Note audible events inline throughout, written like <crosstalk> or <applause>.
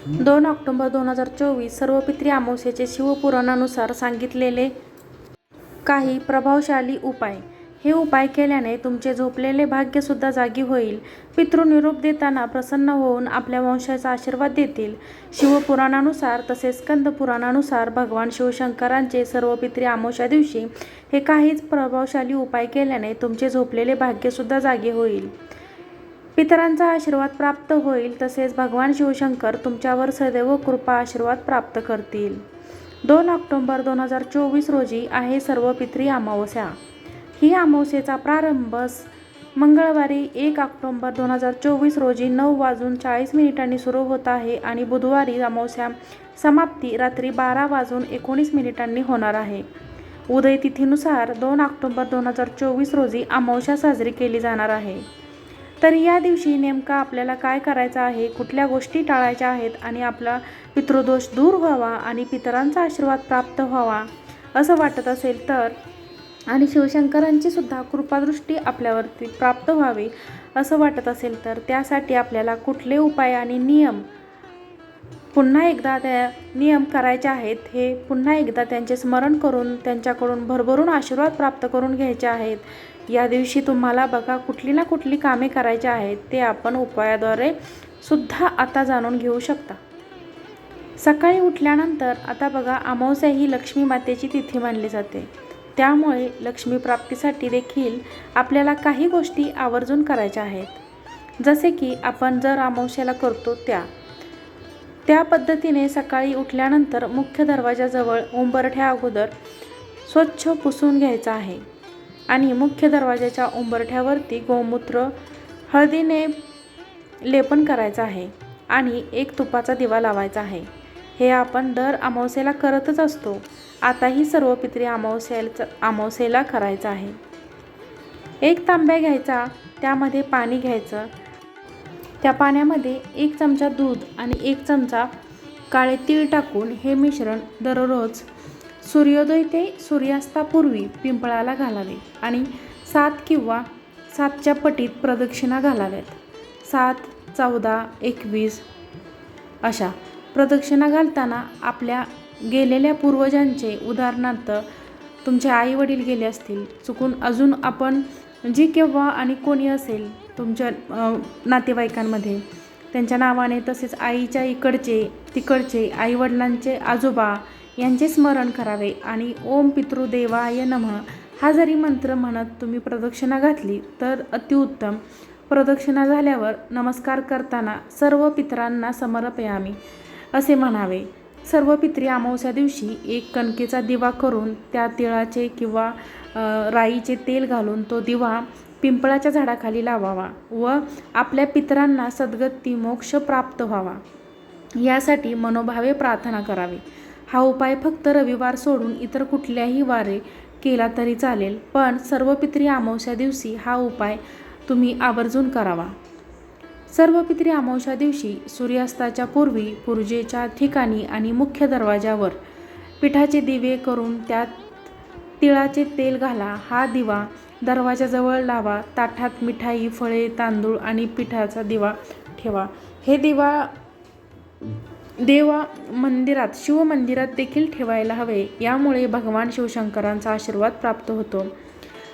दोन ऑक्टोंबर दोन हजार चोवीस सर्व पित्री अमावस्येचे शिवपुराणानुसार सांगितलेले काही प्रभावशाली उपाय. हे उपाय केल्याने तुमचे झोपलेले भाग्यसुद्धा जागी होईल. पितृ निरोप देताना प्रसन्न होऊन आपल्या वंशाचा आशीर्वाद देतील. शिवपुराणानुसार तसेच स्कंद पुराणानुसार भगवान शिवशंकरांचे सर्व पित्री आमोशा दिवशी हे काहीच प्रभावशाली उपाय केल्याने तुमचे झोपलेले भाग्यसुद्धा जागे होईल. पितरांचा आशीर्वाद प्राप्त होईल तसेच भगवान शिवशंकर तुमच्यावर सदैव कृपा आशीर्वाद प्राप्त करतील. दोन ऑक्टोंबर दोन हजार चोवीस रोजी आहे सर्व पित्री अमावस्या. ही अमावस्येचा प्रारंभ मंगळवारी एक ऑक्टोंबर दोन हजार चोवीस रोजी नऊ वाजून चाळीस मिनिटांनी सुरू होत आहे आणि बुधवारी अमावस्या समाप्ती रात्री बारा वाजून एकोणीस मिनिटांनी होणार आहे. उदय तिथीनुसार दोन ऑक्टोंबर दोन हजार चोवीस रोजी अमावस्या साजरी केली जाणार आहे. तर या दिवशी नेमका आपल्याला काय करायचं आहे कुठल्या गोष्टी टाळायच्या आहेत आणि आपला पितृदोष दूर व्हावा आणि पितरांचा आशीर्वाद प्राप्त व्हावा असं वाटत असेल तर आणि शिवशंकरांची सुद्धा कृपादृष्टी आपल्यावरती प्राप्त व्हावी असं वाटत असेल तर त्यासाठी आपल्याला कुठले उपाय आणि नियम पुन्हा एकदा त्या नियम करायचे आहेत हे पुन्हा एकदा त्यांचे स्मरण करून त्यांच्याकडून भरभरून आशीर्वाद प्राप्त करून घ्यायचे आहेत. या दिवशी तुम्हाला बघा कुठली ना कुठली कामे करायची आहेत ते आपण उपायाद्वारे सुद्धा आता जाणून घेऊ शकता. सकाळी उठल्यानंतर आता बघा अमावस्या ही लक्ष्मी मातेची तिथी मानली जाते. त्यामुळे लक्ष्मी प्राप्तीसाठी देखील आपल्याला काही गोष्टी आवर्जून करायच्या आहेत. जसे की आपण जर अमावस्याला करतो त्या त्या पद्धतीने सकाळी उठल्यानंतर मुख्य दरवाजाजवळ उंबरठ्या अगोदर स्वच्छ पुसून घ्यायचं आहे आणि मुख्य दरवाजाच्या उंबरठ्यावरती गोमूत्र हळदीने लेपन करायचं आहे आणि एक तुपाचा दिवा लावायचा आहे. हे आपण दर अमावस्येला करतच असतो. आताही सर्व पित्री अमावस्याचं अमावस्येला करायचं आहे. एक तांब्या घ्यायचा त्यामध्ये पाणी घ्यायचं त्या पाण्यामध्ये एक चमचा दूध आणि एक चमचा काळे तीळ टाकून हे मिश्रण दररोज सूर्योदय ते सूर्यास्तापूर्वी पिंपळाला घालावे आणि सात किंवा सातच्या पटीत प्रदक्षिणा घालाव्यात. सात चौदा एकवीस अशा प्रदक्षिणा घालताना आपल्या गेलेल्या पूर्वजांचे उदाहरणार्थ तुमचे आई वडील गेले असतील चुकून अजून आपण जी केव्हा आणि कोणी असेल तुमच्या नातेवाईकांमध्ये. त्यांच्या नावाने तसेच आईच्या इकडचे तिकडचे आईवडिलांचे आजोबा यांचे स्मरण करावे आणि ओम पितृदेवाय नमः हा जरी मंत्र म्हणत तुम्ही प्रदक्षिणा घातली तर अतिउत्तम. प्रदक्षिणा झाल्यावर नमस्कार करताना सर्व पितरांना समर्पयामी असे म्हणावे. सर्व पित्री अमावस्या दिवशी एक कणकेचा दिवा करून त्या तिळाचे किंवा राईचे तेल घालून तो दिवा पिंपळाच्या झाडाखाली लावावा व आपल्या पितरांना सद्गती मोक्ष प्राप्त व्हावा. यासाठी मनोभावे प्रार्थना करावी. हा उपाय फक्त रविवार सोडून इतर कुठल्याही वारे केला तरी चालेल पण सर्व पित्री अमावस्या दिवशी हा उपाय तुम्ही आवर्जून करावा. सर्व पित्री अमावस्या दिवशी सूर्यास्ताच्या पूर्वी पूजेच्या ठिकाणी आणि मुख्य दरवाजावर पिठाचे दिवे करून त्यात तिळाचे तेल घाला. हा दिवा दरवाजाजवळ लावा. ताठात मिठाई फळे तांदूळ आणि पिठाचा दिवा ठेवा. हे दिवा देवा मंदिरात शिवमंदिरात देखील ठेवायला हवे. यामुळे भगवान शिवशंकरांचा आशीर्वाद प्राप्त होतो.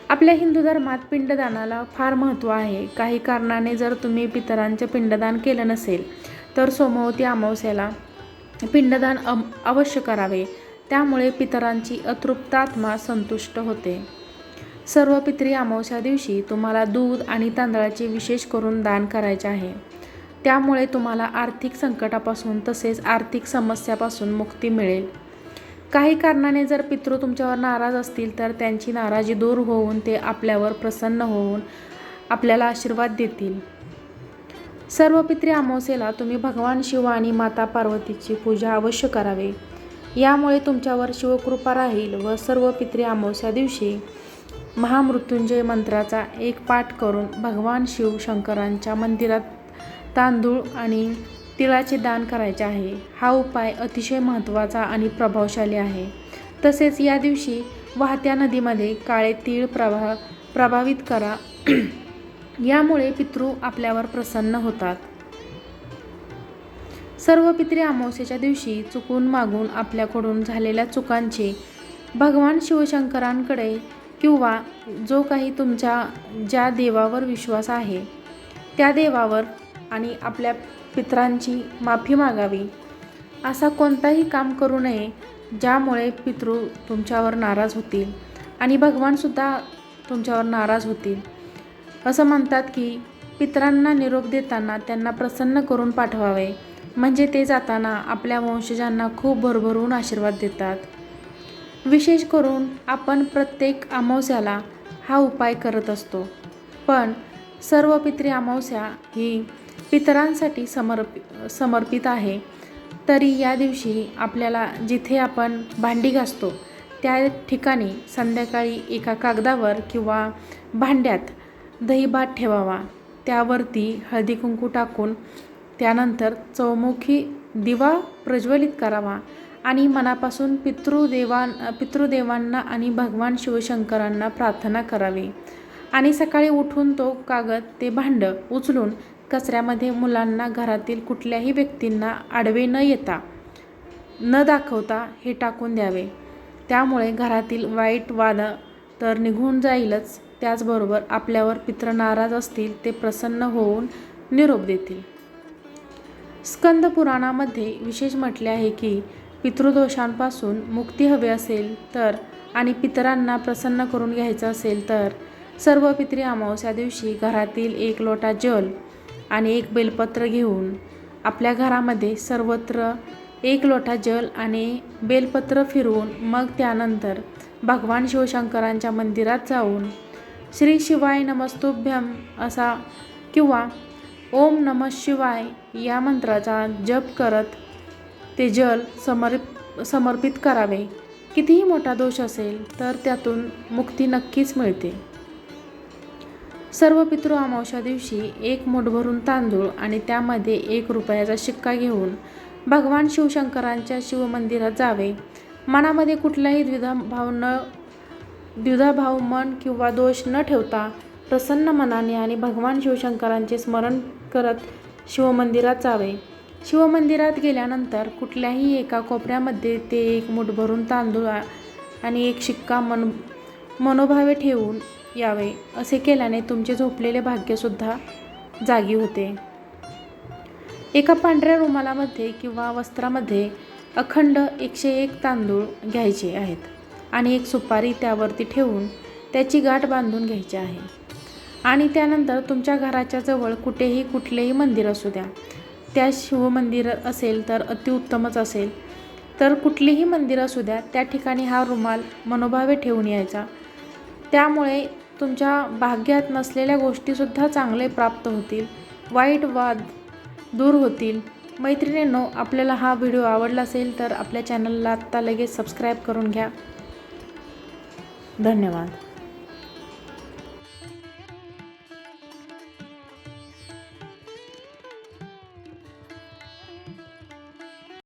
आपल्या हिंदू धर्मात पिंडदानाला फार महत्त्व आहे. काही कारणाने जर तुम्ही पितरांचे पिंडदान केलं नसेल तर सोमवती अमावस्याला पिंडदान अम अवश्य करावे. त्यामुळे पितरांची अतृप्त आत्मा संतुष्ट होते. सर्व पित्री अमावस्या दिवशी तुम्हाला दूध आणि तांदळाचे विशेष करून दान करायचे आहे. त्यामुळे तुम्हाला आर्थिक संकटापासून तसेच आर्थिक समस्यापासून मुक्ती मिळेल. काही कारणाने जर पितृ तुमच्यावर नाराज असतील तर त्यांची नाराजी दूर होऊन ते आपल्यावर प्रसन्न होऊन आपल्याला आशीर्वाद देतील. सर्व पित्री अमावस्येला तुम्ही भगवान शिव आणि माता पार्वतीची पूजा अवश्य करावे. यामुळे तुमच्यावर शिवकृपा राहील व सर्व पित्री अमावस्या दिवशी महामृत्युंजय मंत्राचा एक पाठ करून भगवान शिव शंकरांच्या मंदिरात तांदूळ आणि तिळाचे दान करायचे आहे. हा उपाय अतिशय महत्त्वाचा आणि प्रभावशाली आहे. तसेच या दिवशी वाहत्या नदीमध्ये काळे तीळ प्रभा प्रभावित करा. <clears throat> यामुळे पितृ आपल्यावर प्रसन्न होतात. सर्व पित्री अमावस्येच्या दिवशी चुकून मागून आपल्याकडून झालेल्या चुकांचे भगवान शिवशंकरांकडे किंवा जो काही तुमच्या ज्या देवावर विश्वास आहे त्या देवावर आणि आपल्या पितरांची माफी मागावी असा कोणताही काम करू नये ज्यामुळे पितृ तुमच्यावर नाराज होतील आणि भगवानसुद्धा तुमच्यावर नाराज होतील. असं म्हणतात की पितरांना निरोप देताना त्यांना प्रसन्न करून पाठवावे. म्हणजे ते जाताना आपल्या वंशजांना खूप भरभरून आशीर्वाद देतात. विशेष करून आपण प्रत्येक अमावस्याला हा उपाय करत असतो. पण सर्व पित्री अमावस्या ही पितरांसाठी समर्पि समर्पित आहे. तरी या दिवशी आपल्याला जिथे आपण भांडी घासतो त्या ठिकाणी संध्याकाळी एका कागदावर किंवा भांड्यात दहीभात ठेवावा. त्यावरती हळदी कुंकू टाकून त्यानंतर चौमुखी दिवा प्रज्वलित करावा. आणि मनापासून पितृदेवां पितृदेवांना आणि भगवान शिवशंकरांना प्रार्थना करावी. आणि सकाळी उठून तो कागद ते भांडं उचलून कचऱ्यामध्ये मुलांना घरातील कुठल्याही व्यक्तींना आडवे न येता न दाखवता हे टाकून द्यावे. त्यामुळे घरातील वाईट वाद तर निघून जाईलच त्याचबरोबर आपल्यावर पित्र नाराज असतील ते प्रसन्न होऊन निरोप देतील. स्कंद पुराणामध्ये विशेष म्हटले आहे की पितृदोषांपासून मुक्ती हवी असेल तर आणि पितरांना प्रसन्न करून घ्यायचं असेल तर सर्व पितृ अमावस्या दिवशी घरातील एक लोटा जल आणि एक बेलपत्र घेऊन आपल्या घरामध्ये सर्वत्र एक लोटा जल आणि बेलपत्र फिरवून मग त्यानंतर भगवान शिवशंकरांच्या मंदिरात जाऊन श्री शिवाय नमस्तुभ्यम असा किंवा ओम नम शिवाय या मंत्राचा जप करत ते जल समर्प समर्पित करावे. कितीही मोठा दोष असेल तर त्यातून मुक्ती नक्कीच मिळते. सर्व पितृ अमावशा दिवशी एक मूठ भरून तांदूळ आणि त्यामध्ये एक रुपयाचा शिक्का घेऊन भगवान शिवशंकरांच्या शिवमंदिरात जावे. मनामध्ये कुठलाही द्विधाभाव न द्विधाभाव मन किंवा दोष न ठेवता प्रसन्न मनाने आणि भगवान शिवशंकरांचे स्मरण करत शिवमंदिरात जावे. शिवमंदिरात गेल्यानंतर कुठल्याही एका कोपऱ्यामध्ये ते एक मूठ भरून तांदूळ आणि एक शिक्का मन मनोभावे ठेवून यावे असे केल्याने तुमचे झोपलेले भाग्यसुद्धा जागी होते. एका पांढऱ्या रुमालामध्ये किंवा वस्त्रामध्ये अखंड एकशे एक तांदूळ घ्यायचे आहेत आणि एक सुपारी त्यावरती ठेवून त्याची गाठ बांधून घ्यायची आहे. आणि त्यानंतर तुमच्या घराच्या जवळ कुठेही कुठलेही मंदिर असू द्या त्या शिवमंदिर असेल तर अतिउत्तमच असेल. तर कुठलीही मंदिर असू द्या त्या ठिकाणी हा रुमाल मनोभावे ठेवून यायचा. त्यामुळे तुमच्या भाग्यात नसलेल्या गोष्टीसुद्धा चांगले प्राप्त होतील. वाईट वाद दूर होतील. मैत्रिणींनो आपल्याला हा व्हिडिओ आवडला असेल तर आपल्या चॅनलला आत्ता लगेच सबस्क्राईब करून घ्या. धन्यवाद.